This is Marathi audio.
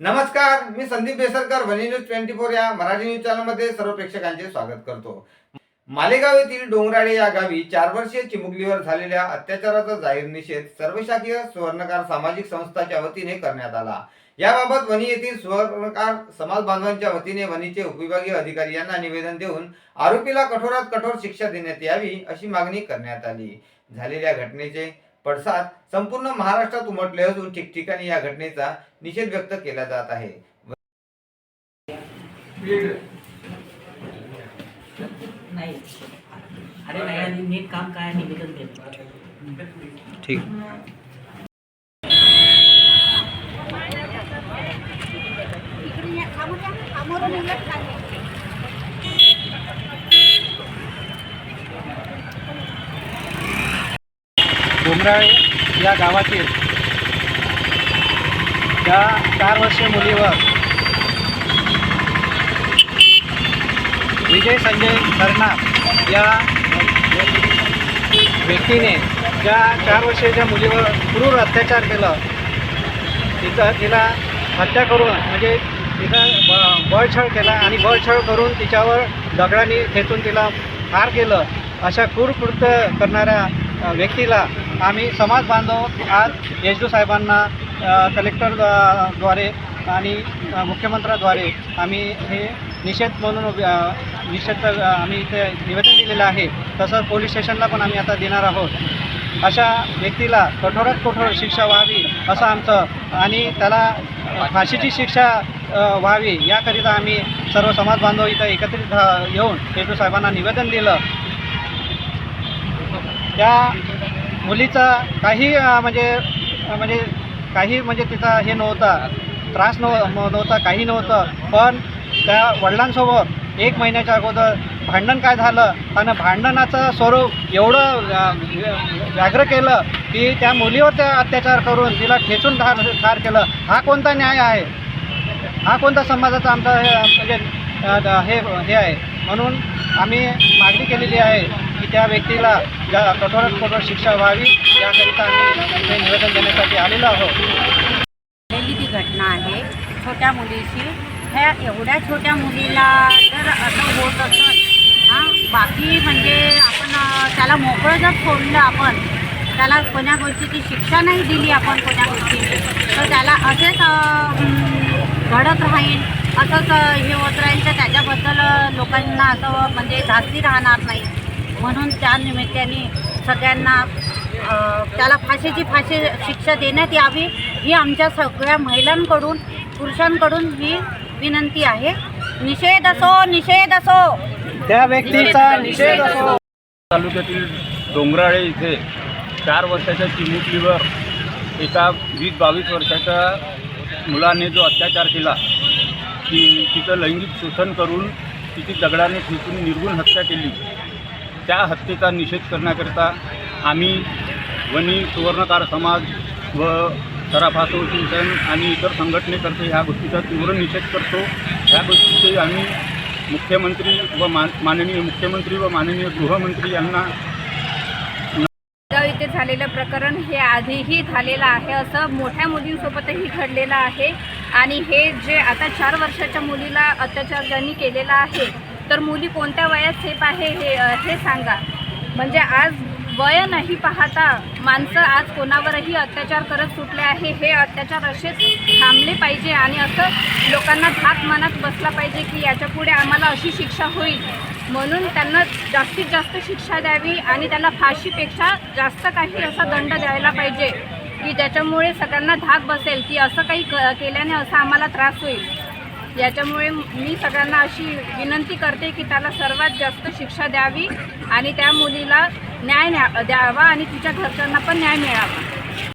नमस्कार मी संदीप बेसरकर वनी न्यूज ट्वेंटी फोर या मराठी न्यूज चॅनलमध्ये सर्व प्रेक्षकांचे स्वागत करतो. मालेगाव येथील डोंगराळे या गावी चार वर्षीय चिमुकलीवर झालेल्या अत्याचाराचा जाहीर निषेध सर्वशाखीय सुवर्णकार सामाजिक संस्थाच्या वतीने करण्यात आला. याबाबत वणी येथील सुवर्णकार समाज बांधवांच्या वतीने वणीचे उपविभागीय अधिकारी यांना निवेदन देऊन आरोपीला कठोरात कठोर शिक्षा देण्यात यावी अशी मागणी करण्यात आली. झालेल्या घटनेचे पडसाद संपूर्ण महाराष्ट्रात उमटले असून ठिकठिकाणी या घटनेचा निषेध व्यक्त केला जात आहे. नाही. अरे नाही आणि नीट काम काय आहे निवेदन देतो ठीक. डोंगराळे या गावातील त्या चार वर्षीय मुलीवर विजय संजय सरनाथ या व्यक्तीने त्या चार वर्षाच्या मुलीवर क्रूर अत्याचार केलं तिथं तिला हत्या करून म्हणजे तिथं ब- बळछळ केला आणि बळछळ करून तिच्यावर दगडाने खेचून तिला ठार केलं. अशा क्रूर कृत्य करणाऱ्या व्यक्तीला आम्ही समाज बांधव आज येशू साहेबांना अ, कलेक्टरद्वारे आणि मुख्यमंत्र्याद्वारे आम्ही हे निषेध म्हणून निषेध आम्ही इथे निवेदन दिलेलं आहे. तसंच पोलीस स्टेशनला पण आम्ही आता देणार आहोत. अशा व्यक्तीला कठोरात कठोर शिक्षा व्हावी असं आमचं आणि त्याला फाशीची शिक्षा व्हावी याकरिता आम्ही सर्व समाज बांधव इथं एकत्रित येऊन येशू साहेबांना निवेदन दिलं. त्या मुलीचा काही म्हणजे म्हणजे काही म्हणजे तिचा हे नव्हता त्रास नव नव्हता काही नव्हतं. पण त्या वडिलांसोबत एक महिन्याच्या अगोदर भांडण काय झालं? आणि भांडणाचं स्वरूप एवढं अ, व्याग्र केलं की त्या मुलीवर त्या अत्याचार करून तिला ठेचून ठार ठार केलं. हा कोणता न्याय आहे? हा कोणता समाजाचा आमचा हे म्हणजे द- हे हे आहे? म्हणून आम्ही मागणी केलेली आहे त्या व्यक्तीला ज्या कठोरात कठोर शिक्षा व्हावी याकरिता आम्ही निवेदन देण्यासाठी आलेलो आहोत. झालेली ती घटना आहे. छोट्या मुलीची ह्या एवढ्या छोट्या मुलीला जर असं होत असेल हां बाकी म्हणजे आपण त्याला मोकळं जर सोडलं आपण त्याला कोण्या गोष्टीची शिक्षा नाही दिली आपण कोण्या गोष्टीची तर त्याला असेच घडत राहील. असंच हे होत राहील. तर त्याच्याबद्दल लोकांना असं म्हणजे धास्ती राहणार नाही. म्हणून त्या निमित्ताने सगळ्यांना अ, त्याला फाशीची फाशी शिक्षा देण्यात यावी ही आमच्या सगळ्या महिलांकडून पुरुषांकडून ही विनंती आहे. निषेध असो निषेध असो. त्या व्यक्तीचा निषेध असो. तालुक्यातील डोंगराळे इथे चार वर्षाच्या चिमुकलीवर एका वीस बावीस वर्षाच्या मुलाने जो अत्याचार केला ती तिचं लैंगिक शोषण करून तिची दगडाने ठेचून निर्गुण हत्या केली. त्या हत्येचा निषेध करण्याकरिता आम्ही वनी सुवर्णकार समाज व सराफ असोसिएशन आणि इतर संघटनेतर्फे ह्या गोष्टीचा तीव्र निषेध करतो. ह्या गोष्टीचे आम्ही मुख्यमंत्री व मान माननीय मुख्यमंत्री व माननीय गृहमंत्री यांना इथे झालेलं प्रकरण हे आधीही झालेलं आहे. असं मोठ्या मुलींसोबतही घडलेलं आहे. आणि हे जे आता चार वर्षाच्या मुलीला अत्याचार ज्यांनी केलेला आहे तर मुली कोणत्या वयात सेफ आहे हे हे सांगा. म्हणजे आज वय नाही पाहता माणसं आज कोणावरही अत्याचार करत सुटले आहे हे अत्याचार असेच थांबले पाहिजे आणि असं लोकांना धाक मनात बसला पाहिजे की याच्यापुढे आम्हाला अशी शिक्षा होईल. म्हणून त्यांना जास्तीत जास्त शिक्षा द्यावी आणि त्यांना फाशीपेक्षा जास्त काही असा दंड द्यायला पाहिजे की त्याच्यामुळे सगळ्यांना धाक बसेल की असं काही क केल्याने असा आम्हाला त्रास होईल. याच्यामुळे मी सगळ्यांना अशी विनंती करते की त्याला सर्वात जास्त शिक्षा द्यावी आणि त्या मुलीला न्याय न्या द्यावा आणि तिच्या घरच्यांना पण न्याय मिळावा.